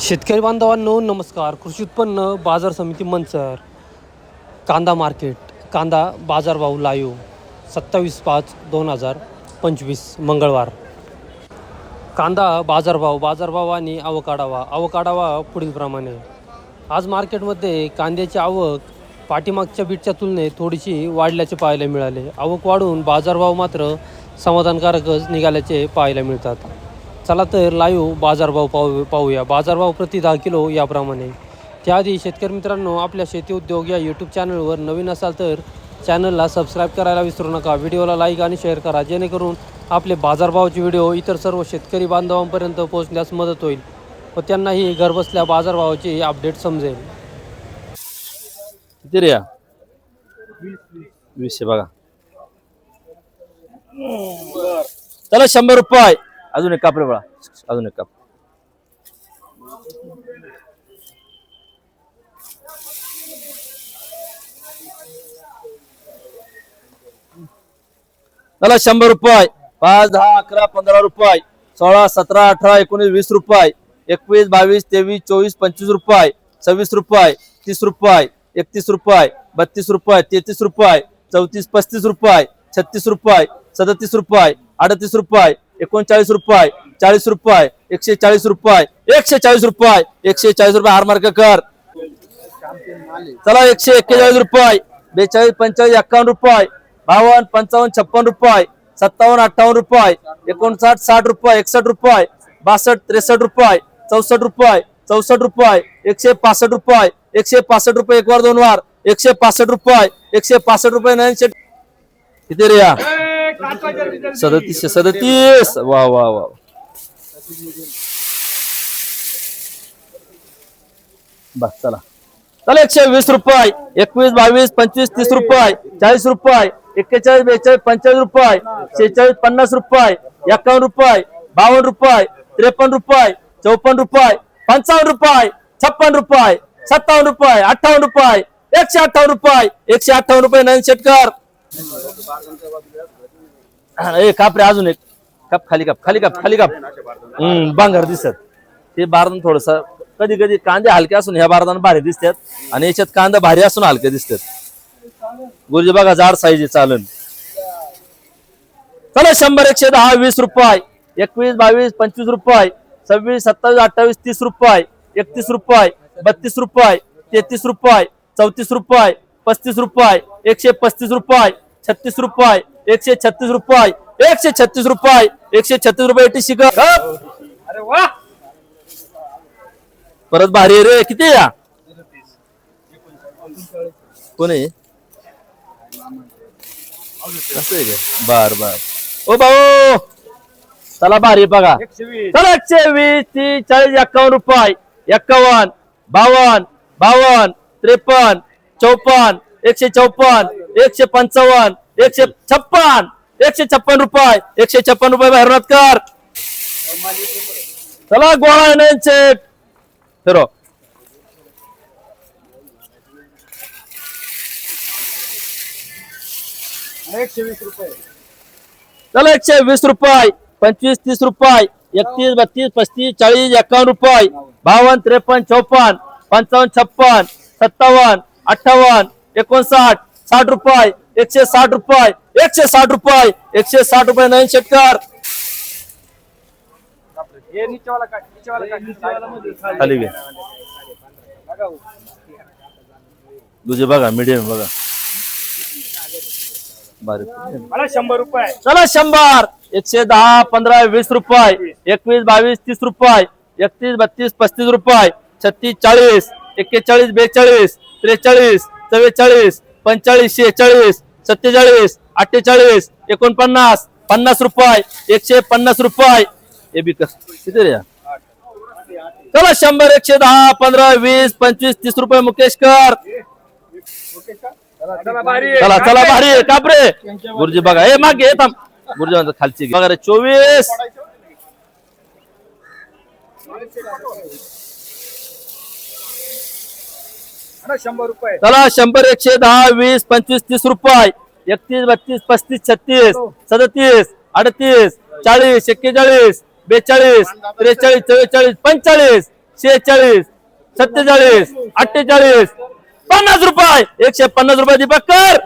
शेतकरी बांधवांनो नमस्कार. कृषी उत्पन्न बाजार समिती मंचर. कांदा मार्केट कांदा बाजारभाव लाईव सत्तावीस पाच दोन हजार पंचवीस मंगळवार. कांदा बाजारभाव बाजारभाव आणि आवकाडावा आवकाडावा पुढीलप्रमाणे आज मार्केटमध्ये कांद्याची आवक पाठीमागच्या बीटच्या तुलनेत थोडीशी वाढल्याचे पाहायला मिळाले. आवक वाढून बाजारभाव मात्र समाधानकारकच निघाल्याचे पाहायला मिळतात. चला तर लाईव्ह बाजारभाव पाहू पाहूया. बाजारभाव प्रति दहा किलो याप्रमाणे. त्याआधी शेतकरी मित्रांनो आपल्या शेती उद्योग या यूट्यूब चॅनलवर नवीन असाल तर चॅनलला सबस्क्राईब करायला विसरू नका. व्हिडिओला लाईक आणि शेअर करा. जेणेकरून आपले बाजारभावाचे व्हिडिओ इतर सर्व शेतकरी बांधवांपर्यंत पोहोचण्यास मदत होईल व त्यांनाही घरबसल्या बाजारभावाची अपडेट समजेल. किती रे वीसशे बघा. चला शंभर रुपये. अजून एक कापरे बळा. अजून एक काप. चला शंभर रुपये. पाच दहा अकरा पंधरा रुपये. सोळा सतरा अठरा एकोणीस वीस रुपये. एकवीस बावीस तेवीस चोवीस पंचवीस रुपये. सव्वीस रुपये. तीस रुपये. एकतीस रुपये. बत्तीस रुपये. तेहतीस रुपये. चौतीस पस्तीस रुपये. छत्तीस रुपये. सदतीस रुपये. अडतीस रुपये. एकोणचाळीस रुपये चाळीस रुपये एकशे चाळीस रुपये एकशे चाळीस रुपये एकशे चाळीस रुपये हार मार्क कर. चला एकशे एक्केचाळीस रुपये बेचाळीस पंचेचाळीस एक्कावन्न रुपये बावन्न पंचावन्न छप्पन रुपये सत्तावन्न अठ्ठावन्न रुपये एकोणसाठ साठ रुपये एकसष्ट रुपये बासष्ट त्रेसष्ट रुपये चौसष्ट रुपये चौसष्ट रुपये एकशे पासष्ट रुपये एकशे पासष्ट रुपये एक वार दोन वार एकशे पासष्ट रुपये एकशे पासष्ट रुपये नऊशे किती रे या? सदतीसशे सदतीस. वा वा वा. बस चला. चला एकशे वीस रुपये. एकवीस बावीस पंचवीस तीस रुपये. चाळीस रुपये. एक्केचाळीस बेचाळीस पंचेचाळीस रुपये. शेहेचाळीस पन्नास रुपये. एकावन्न रुपये. बावन्न रुपये. त्रेपन्न रुपये. चौपन्न रुपये. पंचावन्न रुपये. छप्पन रुपये. सत्तावन्न रुपये. अठ्ठावन्न रुपये. एकशे अठ्ठावन्न रुपये. एकशे अठ्ठावन्न रुपये नवीन शेटकर ए कापरे अजून एक. काप खाली काप खाली काप खाली काप. हम्म बांगर दिसत. ते बारदान थोडस कधी कधी कांदे हलके असून ह्या बारदान भारी दिसतात. आणि याच्यात कांदा भारी असून हलके दिसतात. गुरुजी बघा जाड साईज चालन. चला शंभर एकशे दहा वीस रुपये. एकवीस बावीस पंचवीस रुपये. सव्वीस सत्तावीस अठ्ठावीस तीस रुपये. एकतीस रुपये. बत्तीस रुपये. तेहतीस रुपये. चौतीस रुपये. पस्तीस रुपये एकशे पस्तीस रुपये छत्तीस रुपये एकशे छत्तीस रुपये एकशे छत्तीस रुपये एकशे छत्तीस रुपये एटी शिकर अरे वा! परत भारी रे. किती या? कोण बर बर. ओ भाऊ! चला भारी बघा. चला एकशे वीस तीस चाळीस एक्कावन्न रुपये. एक्कावन्न बावन्न बावन्न त्रेपन्न चौपन्न एकशे चौपन्न एकशे पंचावन्न एकशे छप्पन एकशे छप्पन रुपये एकशे छप्पन रुपये भरणात कर. चला गोळा नाही फिरो एकशे वीस रुपये चला एकशे वीस रुपये पंचवीस तीस रुपये एकतीस बत्तीस पस्तीस चाळीस एकावन्न रुपये बावन्न त्रेपन्न चौपन्न पंचावन्न छप्पन सत्तावन्न अठ्ठावन्न एकोणसाठ साठ रुपये एकशे साठ रुपये एकशे साठ रुपये एकशे साठ रुपये नवीन खाली घे. तुझे बघा मीडियम बघा. बारीक. मला शंभर रुपये चला शंभर. एकशे दहा पंधरा वीस रुपये. एकवीस बावीस तीस रुपये. एकतीस बत्तीस पस्तीस रुपये. छत्तीस चाळीस. एक्केचाळीस बेचाळीस. त्रेचाळीस चव्वेचाळीस पंचेचाळीस शेहेचाळीस सत्तेचाळीस अठ्ठेचाळीस एकोणपन्नास पन्नास रुपये एकशे पन्नास रुपये. हे बी किती रे? चला शंभर एकशे दहा पंधरा वीस पंचवीस तीस रुपये मुकेश कर. चला चला भारी कापरे गुरुजी बघा. हे मागे हे थांब. गुरुजी म्हणतात खालची बघा रे चोवीस. चला शंभर एकशे दहा वीस पंचवीस तीस रुपये. एकतीस बत्तीस पस्तीस छत्तीस सदतीस अडतीस चाळीस एक्केचाळीस बेचाळीस त्रेचाळीस चव्वेचाळीस पंचेचाळीस शेहेचाळीस सत्तेचाळीस अठ्ठेचाळीस पन्नास रुपये. एकशे पन्नास रुपये दीपक कर